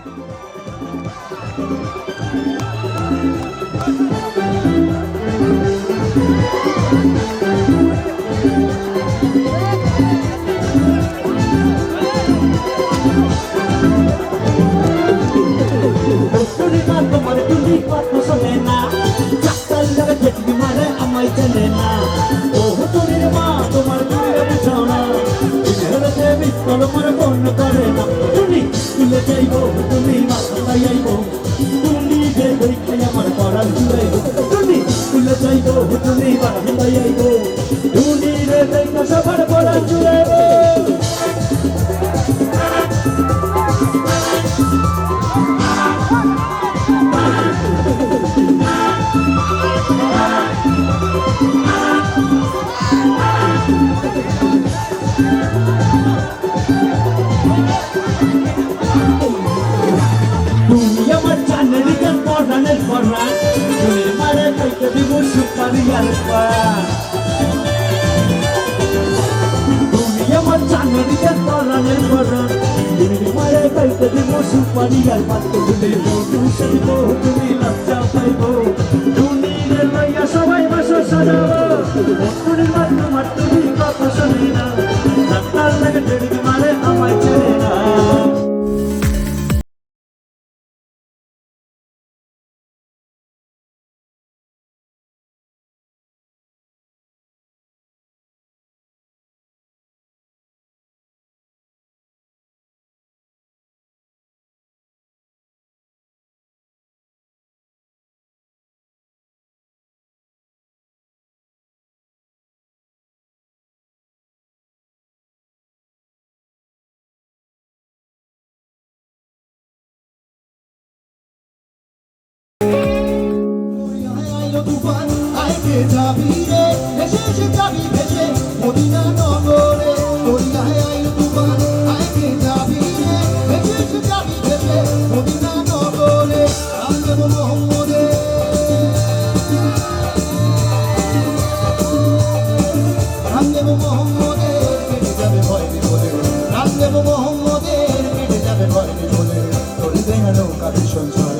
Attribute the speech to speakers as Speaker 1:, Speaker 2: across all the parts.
Speaker 1: টুনি মা তোমার টুনি কথা শোনে না চাক্কাল to me, but I'm পান তুমি আমার গান পড়ানের পড়া তুমি মারে খাইতে দিব সুপারি আর বন্ধু দিব তুমি লজ্জা পাইব
Speaker 2: যাবি রে ভেসে এসে যাবি ভেসে মদিনা নগরে দরিয়ায় আইলো তুফান আইকে যাবি রে ভেসে এসে যাবি ভেসে মদিনা নগরে রাম মোহাম্মদে। রাম দেব কেটে যাবে ভয় বিপদে। রাম মোহাম্মদের কেটে যাবে ভয় বিপদে। চলবে না নৌকা ভীষণ ঝড়ে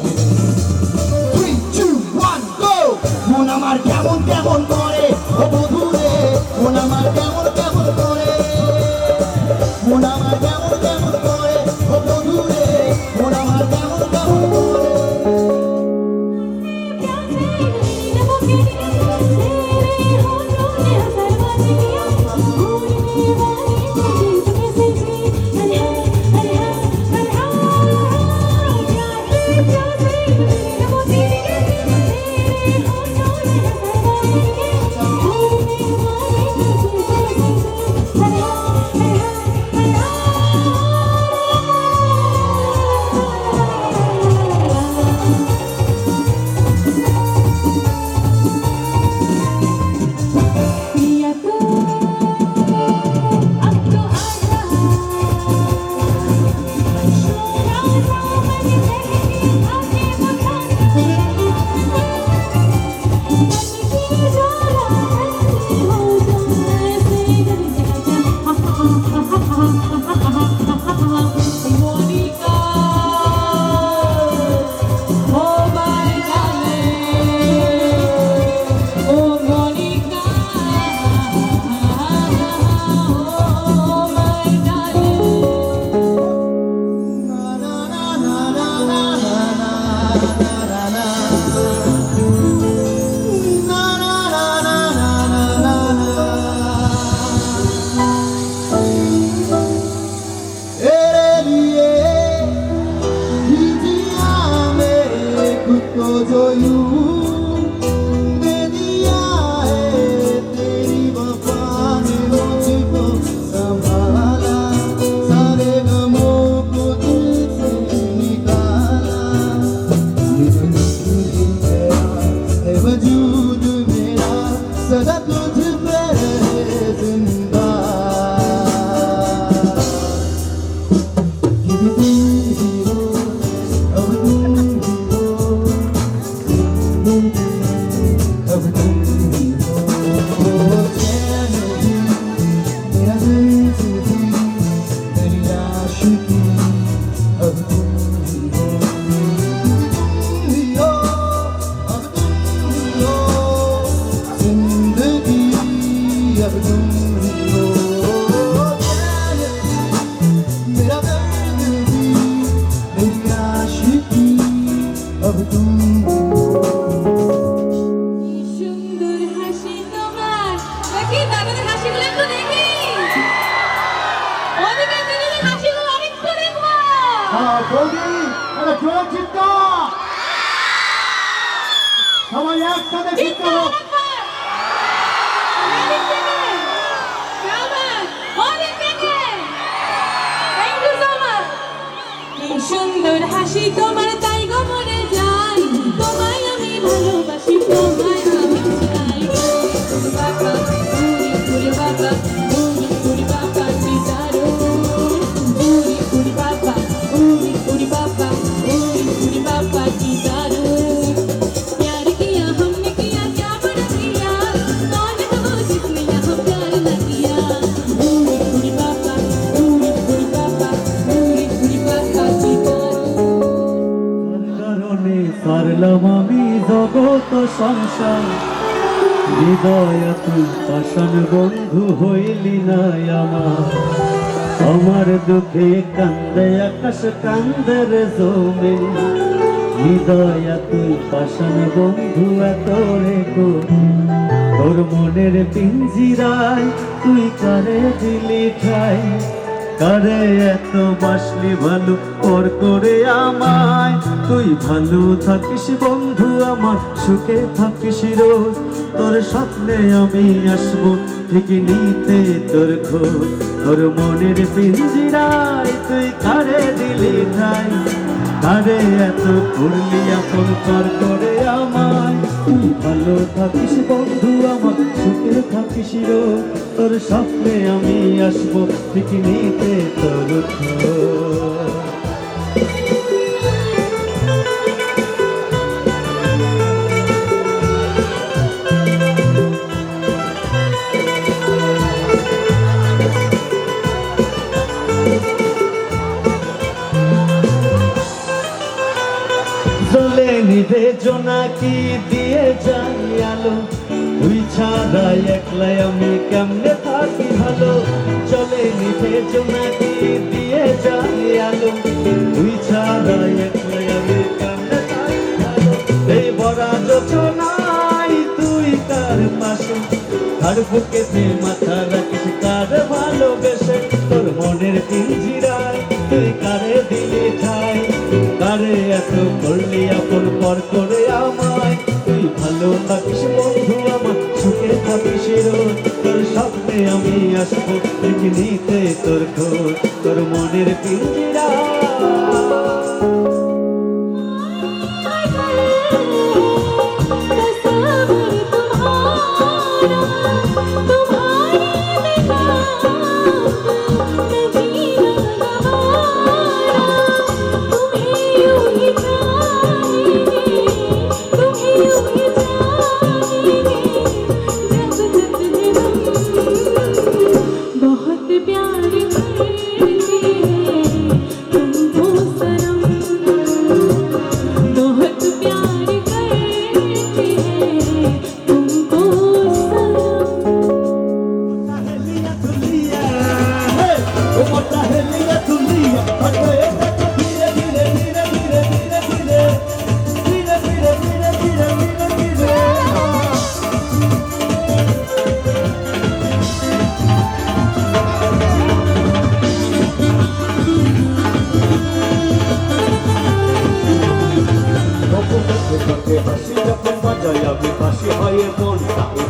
Speaker 3: Abdum, ヒットた。まにアでヒ
Speaker 1: ット সারলাম আমি জগত সংসার। হৃদয় তুই পাষাণ বন্ধু হইলি না আমার। আমার দুঃখে কান্দে, আকাশ কান্দে রে জমে। হৃদয় তুই পাষাণ বন্ধু এত তোর মনের পিঞ্জিরায় তুই কারে দিলি ঠাই? কারে এত বাসলি ভালো? ওর করে আমায়। তুই ভালো থাকিস বন্ধু আমার, সুখে থাকিস রোজ। তোর স্বপ্নে আমি আসব, ঠিক নিতে তোর খোঁজ। তোর মনের পিঞ্জিরায় তুই কারে দিলি ঠাই? কারে এত করলি আপন কর করে আমায়। তুই ভালো থাকিস বন্ধু, আমার সুখে থাকিস রো। তোর স্বপ্নে আমি আসব ঠিক নিতে তোর নিভে জোনাকি দিয়ে যাই আলো? তুই ছাড়া একলাই আমি কেমনে থাকি ভালো? চলে নিভে জোনাকি দিয়ে যাই আলো? তুই ছাড়া একলাই আমি কেমনে থাকি ভালো? এই বড়া যোচনাই তুই কার পাশে। আর বুকেতে মাথা রাখিস কার ভালোবেসে। তোর মনের পিঞ্জিরায় থাকিস বন্ধু আমার, সুখে থাকিস তোর স্বপ্নে আমি আসব নিতে তোর খোঁজ। তোর মনের পিঞ্জিরা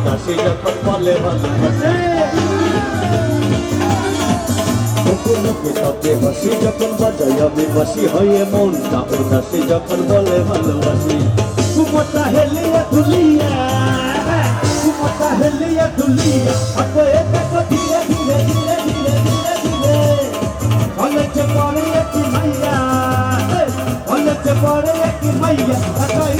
Speaker 1: মনটা উদাসী যখন বলে ভালোবাসে লোকে তোকে হাসি যখন বাজাই আমি বাসি হয়ে মনটা উদাসী যখন বলে ভালোবাসি কুমটা হেলিয়া তুলিয়া কুমটা হেলিয়া তুলিয়া আপো দেখো ধীরে ধীরে ধীরে ধীরে ধীরে ধীরে কলেজে পড়ে একটি মাইয়া কলেজে পড়ে একটি মাইয়া তাই দেখো